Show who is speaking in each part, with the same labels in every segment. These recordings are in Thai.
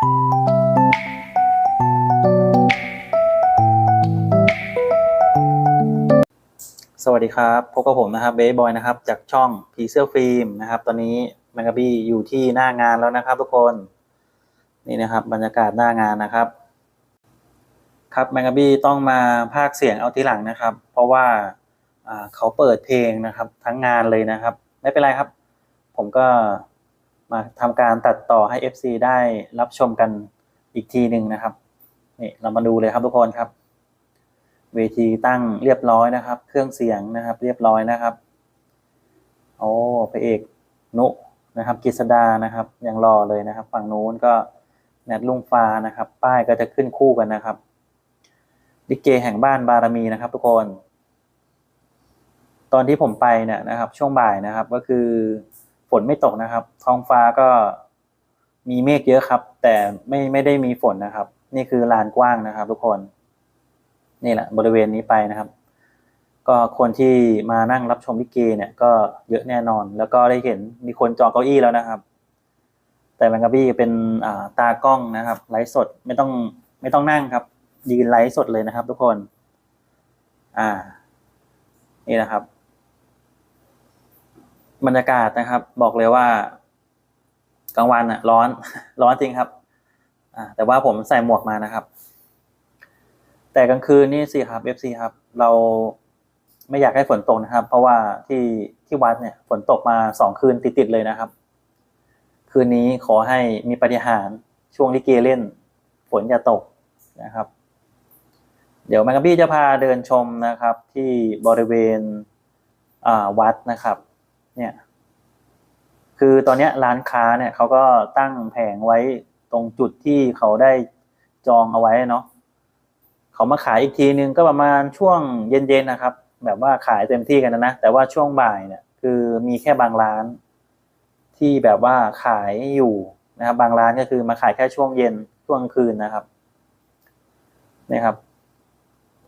Speaker 1: สวัสดีครับพบกับผมนะครับเบย์บอยนะครับจากช่องพีเซอร์ฟิล์มนะครับตอนนี้แมงกะบี้อยู่ที่หน้างานแล้วนะครับ ทุกคนนี่นะครับบรรยากาศหน้างานนะครับ ครับแมงกะบี้ต้องมาพากย์เสียงเอาทีหลังนะครับ เพราะว่าเขาเปิดเพลงนะครับทั้งงานเลยนะครับ ไม่เป็นไรครับ ผมก็ มาทำการตัดต่อให้ FC ได้รับชมกันอีกทีหนึ่งนะครับนี่เรามาดูเลยครับทุกคนครับ เวทีตั้งเรียบร้อยนะครับ เครื่องเสียงนะครับ เรียบร้อยนะครับโอ้พระเอกนุนะครับกฤษดานะครับยังรอเลยนะครับ ฝั่งนู้นก็แนทลุงฟ้านะครับ ป้ายก็จะขึ้นคู่กันนะครับลิเกแห่งบ้านบารมีนะครับ ทุกคน ตอนที่ผมไปเนี่ยนะครับ ช่วงบ่ายนะครับก็คือ ฝนไม่ตกนะครับ ท้องฟ้าก็มีเมฆเยอะครับ แต่ไม่ไม่ได้มีฝนนะครับ นี่คือลานกว้างนะครับ ทุกคนนี่แหละบริเวณนี้ไปนะครับ ก็คนที่มานั่งรับชมลิเกเนี่ย ก็เยอะแน่นอน แล้วก็ได้เห็นมีคนจองเก้าอี้แล้วนะครับ แต่แมงกะบี้เป็นาตากล้องนะครับ ไลฟ์สดไม่ต้องไม่ต้องนั่งครับยืนไลฟ์สดเลยนะครับ ทุกคน อ่า นี่นะครับ บรรยากาศนะครับ บอกเลยว่ากลางวันอะร้อน ร้อนจริงครับ อ่า แต่ว่าผมใส่หมวกมานะครับ แต่กลางคืนนี่สิครับ FC ครับ เราไม่อยากให้ฝนตกนะครับ เพราะว่าที่ที่วัดเนี่ยฝนตกมาสองคืนติดๆเลยนะครับ คืนนี้ขอให้มีปฏิหารช่วงลิเกเล่น ฝนอย่าตกนะครับ เดี๋ยวแมงกะบี้จะพาเดินชมนะครับ ที่บริเวณวัดนะครับ เนี่ยคือตอนนี้ร้านค้าเนี่ยเขาก็ตั้งแผงไว้ตรงจุดที่เขาได้จองเอาไว้เนาะเขามาขายอีกทีนึงก็ประมาณช่วงเย็นๆนะครับ แบบว่าขายเต็มที่กันนะนะแต่ว่าช่วงบ่ายเนี่ยคือมีแค่บางร้าน ที่แบบว่าขายอยู่นะครับ บางร้านก็คือมาขายแค่ช่วงเย็นช่วงกลางคืนนะครับนี่ครับ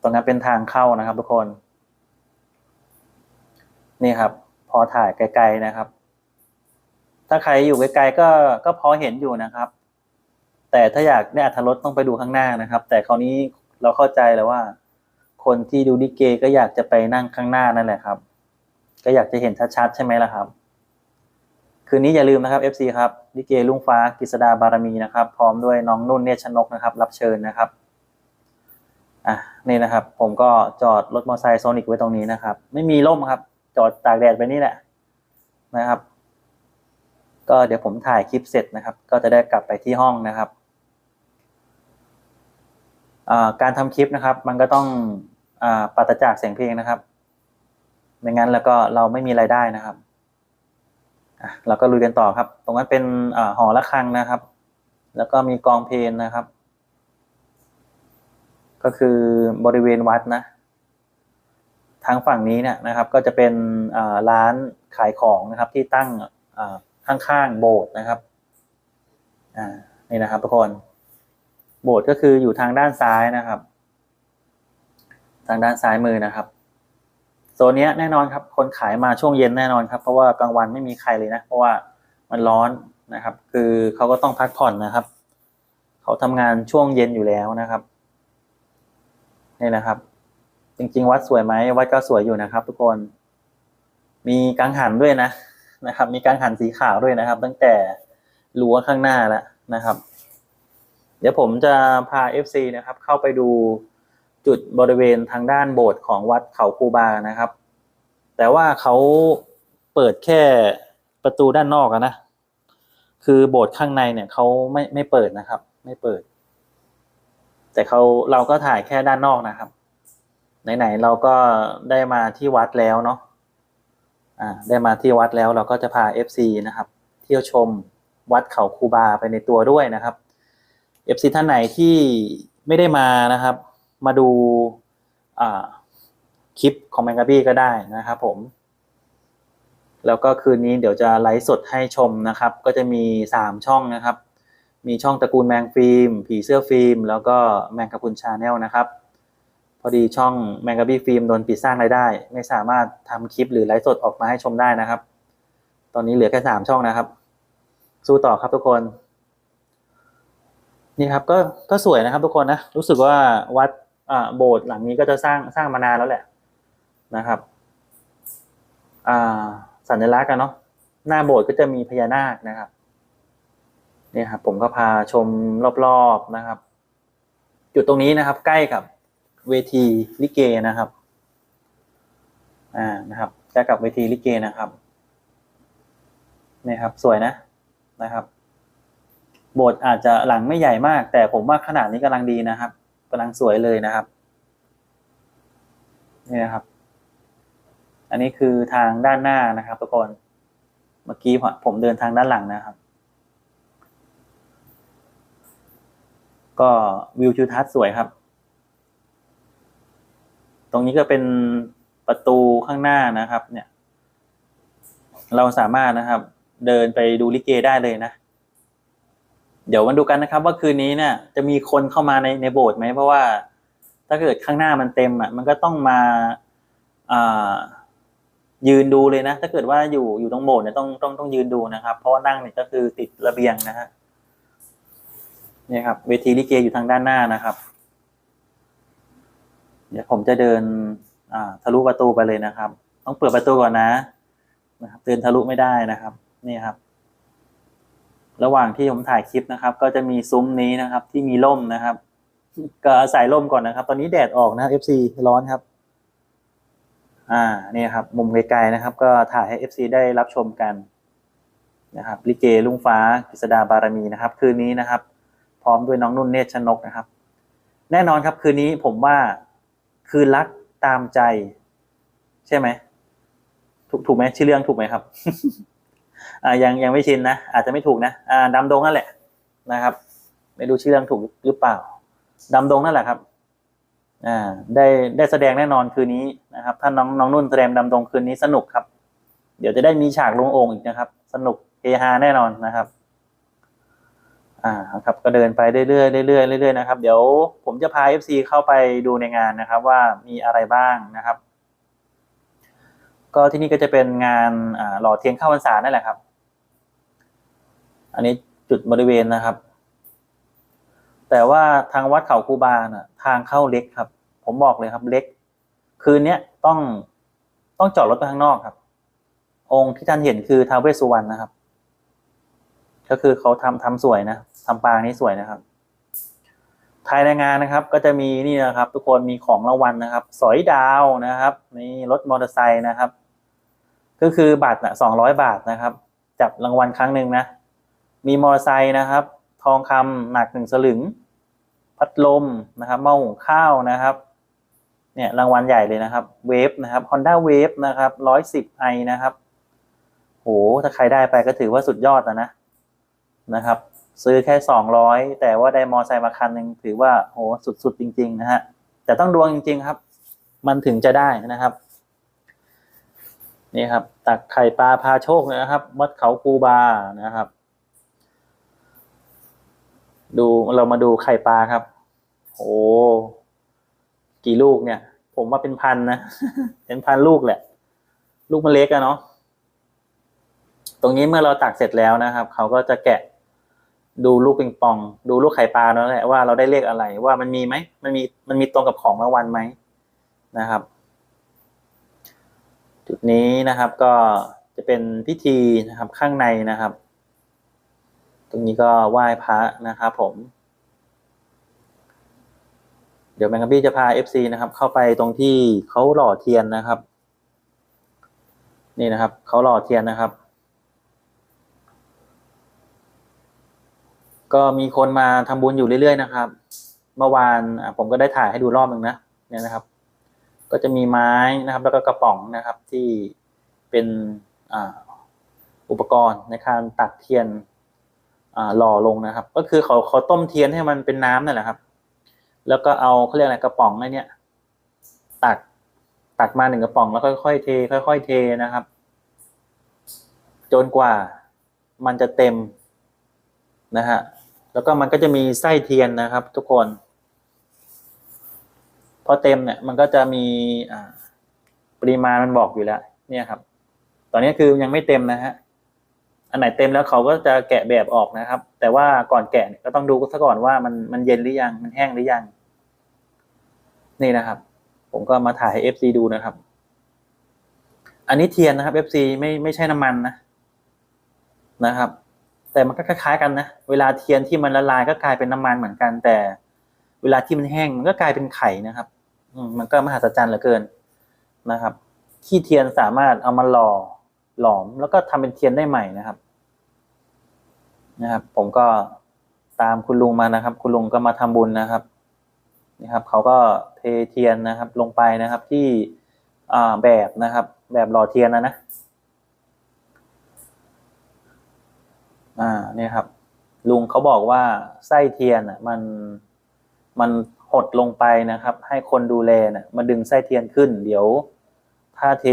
Speaker 1: ตรงนั้นเป็นทางเข้านะครับ ทุกคน นี่ครับ พอถ่ายไกลๆนะครับ ถ้าใครอยู่ไกลๆก็ก็พอเห็นอยู่นะครับ แต่ถ้าอยากได้อัธรสต้องไปดูข้างหน้านะครับ แต่คราวนี้เราเข้าใจแล้วว่า คนที่ดูดิเกก็อยากจะไปนั่งข้างหน้านั่นแหละครับ ก็อยากจะเห็นชัดๆใช่ไหมล่ะครับ คืนนี้อย่าลืมนะครับ FC ครับดิเกลุงฟ้ากฤษดาบารมีนะครับ พร้อมด้วยน้องนุ่นเนชนกนะครับ รับเชิญนะครับอะนี่นะครับ ผมก็จอดรถมอเตอร์ไซค์โซนิกไว้ตรงนี้นะครับ ไม่มีร่มครับ จอดตากแดดไปนี่แหละนะครับ ก็เดี๋ยวผมถ่ายคลิปเสร็จนะครับ ก็จะได้กลับไปที่ห้องนะครับการทำคลิปนะครับ มันก็ต้องอปราศจากเสียงเพลงนะครับไม่งั้นแล้วก็เราไม่มีรายได้นะครับเราก็ลุยกันต่อครับ ตรงนั้นเป็นอหอระฆังนะครับ แล้วก็มีกองเพลงนะครับ ก็คือบริเวณวัดนะ ทางฝั่งนี้เนี่ยนะครับก็จะเป็นร้านขายของนะครับที่ตั้งข้างๆโบสถ์นะครับนี่นะครับทุกคนโบสถ์ก็คืออยู่ทางด้านซ้ายนะครับ ทางด้านซ้ายมือนะครับโซนนี้แน่นอนครับ คนขายมาช่วงเย็นแน่นอนครับ เพราะว่ากลางวันไม่มีใครเลยนะ เพราะว่ามันร้อนนะครับ คือเขาก็ต้องพักผ่อนนะครับ เขาทำงานช่วงเย็นอยู่แล้วนะครับนี่นะครับ จริง ๆ วัดสวยไหมวัดก็สวยอยู่นะครับ ทุกคน มีกังหันด้วยนะนะครับ มีกังหันสีขาวด้วยนะครับ ตั้งแต่รั้วข้างหน้าแล้วนะครับ เดี๋ยวผมจะพา FC นะครับ เข้าไปดูจุดบริเวณทางด้านโบสถ์ของวัดเขาคูบานะครับ แต่ว่าเขาเปิดแค่ประตูด้านนอกนะคือโบสถ์ข้างในเนี่ยเขาไม่ไม่เปิดนะครับ ไม่เปิด แต่เขาเราก็ถ่ายแค่ด้านนอกนะครับ ไหนๆเราก็ได้มาที่วัดแล้วเนาะอ่าได้มาที่วัดแล้วเราก็จะพา FC นะครับ เที่ยวชมวัดเขาคูบาไปในตัวด้วยนะครับ FC ท่านไหนที่ไม่ได้มานะครับ มาดูอ่าคลิปของแมงกะบี้ก็ได้นะครับผมแล้วก็คืนนี้เดี๋ยวจะไลฟ์สดให้ชมนะครับ ก็จะมีสามช่องนะครับ มีช่องตระกูลแมงฟิล์มผีเสื้อฟิล์ม แล้วก็แมงกะพุนชาแนลนะครับ อดีช่องแมงกะบี้ฟิล์มโดนปิดสร้างรายได้ ไม่สามารถทำคลิปหรือไลฟ์สดออกมาให้ชมได้นะครับ ตอนนี้เหลือแค่สามช่องนะครับ สู้ต่อครับทุกคน นี่ครับก็ก็สวยนะครับ ทุกคนนะรู้สึกว่าวัดอ่าโบสถ์หลังนี้ก็จะสร้างสร้างมานานแล้วแหละนะครับอ่าสัญลักษณ์กันเนาะหน้าโบสถ์ก็จะมีพญานาคนะครับเนี่ยครับผมก็พาชมรอบๆนะครับ จุดตรงนี้นะครับ ใกล้กับ เวทีลิเกนะครับ อ่านะครับใกล้กับเวทีลิเกนะครับเนี่ยครับ สวยนะนะครับโบสถ์อาจจะหลังไม่ใหญ่มาก แต่ผมว่าขนาดนี้กำลังดีนะครับกำลังสวยเลยนะครับนี่นะครับ อันนี้คือทางด้านหน้านะครับทุกคนเมื่อกี้ผมเดินทางด้านหลังนะครับ ก็วิวทิวทัศน์สวยครับ ตรงนี้ก็เป็นประตูข้างหน้านะครับ เนี่ย เราสามารถนะครับ เดินไปดูลิเกได้เลยนะ เดี๋ยวมาดูกันนะครับ ว่าคืนนี้เนี่ย จะมีคนเข้ามาในในโบสถ์ไหมเพราะว่า ถ้าเกิดข้างหน้ามันเต็มอะ มันก็ต้องมาอ่ายืนดูเลยนะ ถ้าเกิดว่าอยู่อยู่ตรงโบสถ์เนี่ยต้องต้องต้องยืนดูนะครับ เพราะว่านั่งเนี่ยก็คือติดระเบียงนะฮะเนี่ยครับเวทีลิเกอยู่ทางด้านหน้านะครับ ดี๋ยวผมจะเดินอ่าทะลุประตูไปเลยนะครับ ต้องเปิดประตูก่อนนะนะครับเดินทะลุไม่ได้นะครับ นี่ครับ ระหว่างที่ผมถ่ายคลิปนะครับ ก็จะมีซุ้มนี้นะครับ ที่มีร่มนะครับ ก็อาศัยร่มก่อนนะครับ ตอนนี้แดดออกนะ FC ร้อนครับ อ่านี่ครับ มุมไกลๆนะครับ ก็ถ่ายให้ FC ได้รับชมกันนะครับลิเกลุงฟ้ากฤษดาบารมีนะครับ คืนนี้นะครับ พร้อมด้วยน้องนุ่นเนตรชนกนะครับ แน่นอนครับคืนนี้ผมว่า คืนรักตามใจ ใช่ไหมถูกถูกไหมชื่อเรื่องถูกไหมครับอ่ายังยังไม่ชินนะอาจจะไม่ถูกนะอ่าดำดงนั่นแหละนะครับ ไม่รู้ชื่อเรื่องถูกหรือเปล่าดำดงนั่นแหละครับอ่าได้ได้แสดงแน่นอนคืนนี้นะครับ ถ้าน้องน้องนุ่นแสดงดำดงคืนนี้สนุกครับ เดี๋ยวจะได้มีฉากลงโอ่งอีกนะครับ สนุกเฮฮาแน่นอนนะครับ อ่าครับก็เดินไปเรื่อยๆเรื่อยๆเรื่อยๆนะครับเดี๋ยวผมจะพา FC เข้าไปดูในงานนะครับว่ามีอะไรบ้างนะครับ ก็ที่นี่ก็จะเป็นงานอ่าหล่อเทียนเข้าพรรษานั่นแหละครับ อันนี้จุดบริเวณนะครับ แต่ว่าทางวัดเขาคูบาน่ะทางเข้าเล็กครับ ผมบอกเลยครับเล็ก คืนเนี้ยต้องต้องจอดรถไปข้างนอกครับ องค์ที่ท่านเห็นคือท้าวเวสสุวรรณนะครับ ก็คือเขาทำทำสวยนะทำปางนี้สวยนะครับภายในงานนะครับ ก็จะมีนี่นะครับ ทุกคนมีของรางวัลนะครับ สอยดาวนะครับนี่รถมอเตอร์ไซค์นะครับ ก็คือบัตรนะสองร้อยบาทนะครับ จับรางวัลครั้งหนึ่งนะ มีมอเตอร์ไซค์นะครับ ทองคำหนักหนึ่งสลึง พัดลมนะครับหม้อหุงข้าวนะครับ เนี่ยรางวัลใหญ่เลยนะครับ เวฟนะครับ Honda Wave นะครับร้อยสิบไอนะครับโหถ้าใครได้ไปก็ถือว่าสุดยอดนะนะ นะครับ ซื้อแค่สองร้อยแต่ว่าได้มอไซค์มาคันหนึ่งถือว่าโหสุดๆจริง ๆ นะฮะแต่ต้องดวงจริง ๆ ครับ มันถึงจะได้นะครับนี่ครับ ตักไข่ปลาพาโชคนะครับวัดเขาคูบานะครับ ดูเรามาดูไข่ปลาครับโอ้กี่ลูกเนี่ย ผมว่าเป็นพันนะเป็นพันลูกแหละ ลูกมันเล็กอะเนาะตรงนี้เมื่อเราตักเสร็จแล้วนะครับ เขาก็จะแกะ ดูลูกปิงปอง ดูลูกไข่ปลาแล้วแหละว่าเราได้เลขอะไรว่ามันมีไหมมันมีมันมีตรงกับของรางวัลไหมนะครับ จุดนี้นะครับก็จะเป็นพิธีนะครับข้างในนะครับ ตรงนี้ก็ไหว้พระนะครับผม เดี๋ยวแมงกะบี้จะพา FC นะครับ เข้าไปตรงที่เขาหล่อเทียนนะครับ นี่นะครับเขาหล่อเทียนนะครับ ก็มีคนมาทำบุญอยู่เรื่อยๆนะครับ เมื่อวานผมก็ได้ถ่ายให้ดูรอบหนึ่งนะเนี่ยนะครับ ก็จะมีไม้นะครับ แล้วก็กระป๋องนะครับที่เป็นอุปกรณ์ในการตักเทียนหล่อลงนะครับ ก็คือเขาเขาต้มเทียนให้มันเป็นน้ำนั่นแหละครับ แล้วก็เอาเขาเรียกอะไรกระป๋องไอ้เนี้ยตักตักมาหนึ่งกระป๋องแล้วค่อยๆเท ค่อยๆเทนะครับ จนกว่ามันจะเต็มนะฮะ แล้วก็มันก็จะมีไส้เทียนนะครับ ทุกคน พอเต็มเนี่ยมันก็จะมีปริมาณมันบอกอยู่แล้ว เนี่ยครับ ตอนนี้คือยังไม่เต็มนะฮะอันไหนเต็มแล้วเขาก็จะแกะแบบออกนะครับ แต่ว่าก่อนแกะก็ต้องดูซะก่อนว่ามันมันเย็นหรือยังมันแห้งหรือยัง นี่นะครับ ผมก็มาถ่ายให้ FC ดูนะครับ อันนี้เทียนนะครับ FC ไม่ไม่ใช่น้ำมันนะนะครับ แต่มันก็คล้ายๆกันนะ เวลาเทียนที่มันละลายก็กลายเป็นน้ำมันเหมือนกัน แต่ เวลาที่มันแห้งมันก็กลายเป็นไข่นะครับ อืมันก็มหัศจรรย์เหลือเกินนะครับ ขี้เทียนสามารถเอามาหล่อหลอมแล้วก็ทำเป็นเทียนได้ใหม่นะครับ นะครับ ผมก็ตามคุณลุงมานะครับ คุณลุงก็มาทำบุญนะครับนะครับเขาก็เทเทียนนะครับ ลงไปนะครับที่อ่าแบบนะครับ แบบหล่อเทียนนะนะ อ่าเนี่ยครับ ลุงเขาบอกว่าไส้เทียนอะมันมันหดลงไปนะครับ ให้คนดูแลน่ะมาดึงไส้เทียนขึ้น เดี๋ยว ถ้าเท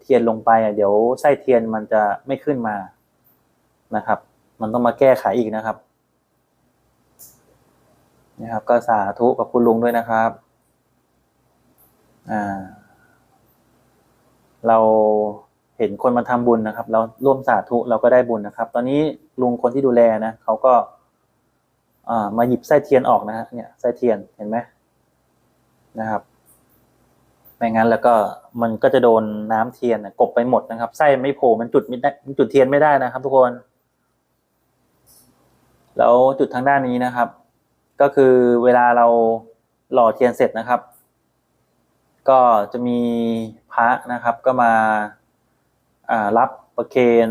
Speaker 1: เทียนลงไปอะเดี๋ยวไส้เทียนมันจะไม่ขึ้นมานะครับ มันต้องมาแก้ไขอีกนะครับนะครับ ก็สาธุกับคุณลุงด้วยนะครับอ่าเราเห็นคนมาทำบุญนะครับ เราร่วมสาธุเราก็ได้บุญนะครับ ตอนนี้ ลุงคนที่ดูแลนะเขาก็ อ่า มาหยิบไส้เทียนออกนะฮะเนี่ยไส้เทียนเห็นไหมนะครับไม่งั้นแล้วก็มันก็จะโดนน้ำเทียนกบไปหมดนะครับไส้ไม่โผล่มันจุดไม่ได้มันจุดเทียนไม่ได้นะครับ ทุกคน แล้วจุดทางด้านนี้นะครับ ก็คือเวลาเราหล่อเทียนเสร็จนะครับ ก็จะมีพระนะครับ ก็มารับประเคน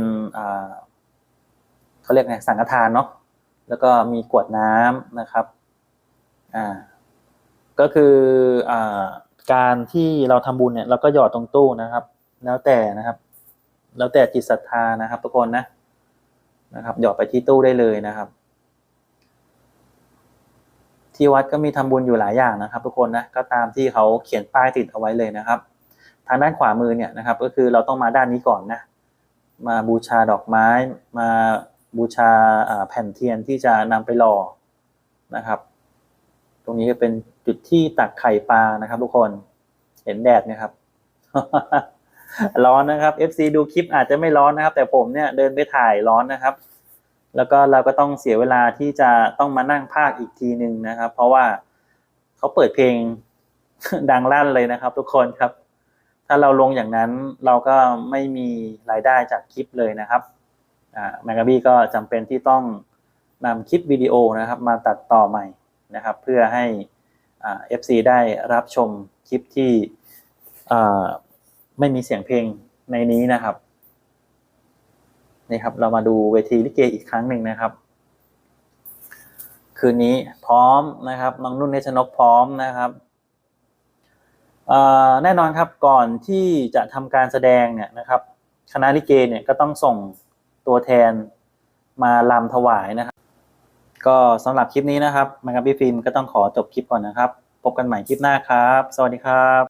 Speaker 1: เขาเรียกไงสังฆทานเนาะแล้วก็มีกวดน้ำนะครับอ่าก็คืออ่าการที่เราทำบุญเนี่ยเราก็หยอดตรงตู้นะครับ แล้วแต่นะครับ แล้วแต่จิตศรัทธานะครับ ทุกคนนะนะครับ หยอดไปที่ตู้ได้เลยนะครับ ที่วัดก็มีทำบุญอยู่หลายอย่างนะครับ ทุกคนนะก็ตามที่เขาเขียนป้ายติดเอาไว้เลยนะครับ ทางด้านขวามือเนี่ยนะครับ ก็คือเราต้องมาด้านนี้ก่อนนะมาบูชาดอกไม้มา บูชาแผ่นเทียนที่จะนำไปหล่อนะครับ ตรงนี้ก็เป็นจุดที่ตักไข่ปลานะครับทุกคนเห็นแดดไหมครับ ร้อนนะครับ FC ดูคลิปอาจจะไม่ร้อนนะครับ แต่ผมเนี่ยเดินไปถ่ายร้อนนะครับ แล้วก็เราก็ต้องเสียเวลาที่จะต้องมานั่งภาคอีกทีหนึ่งนะครับ เพราะว่าเขาเปิดเพลงดังลั่นเลยนะครับ ทุกคนครับ ถ้าเราลงอย่างนั้นเราก็ไม่มีรายได้จากคลิปเลยนะครับ แมกกาบี้ก็จำเป็นที่ต้องนำคลิปวิดีโอนะครับมาตัดต่อใหม่นะครับ เพื่อให้อ่า FC ได้รับชมคลิปที่ไม่มีเสียงเพลงในนี้นะครับนี่ครับ เรามาดูเวทีลิเกอีกครั้งหนึ่งนะครับ คืนนี้พร้อมนะครับน้องนุ่นเนชนกพร้อมนะครับแน่นอนครับก่อนที่จะทำการแสดงเนี่ยนะครับ คณะลิเกเนี่ยก็ต้องส่ง ตัวแทนมาลำถวายนะครับ ก็สำหรับคลิปนี้นะครับมังกรพี่ฟิล์มก็ต้องขอจบคลิปก่อนนะครับ พบกันใหม่คลิปหน้าครับ สวัสดีครับ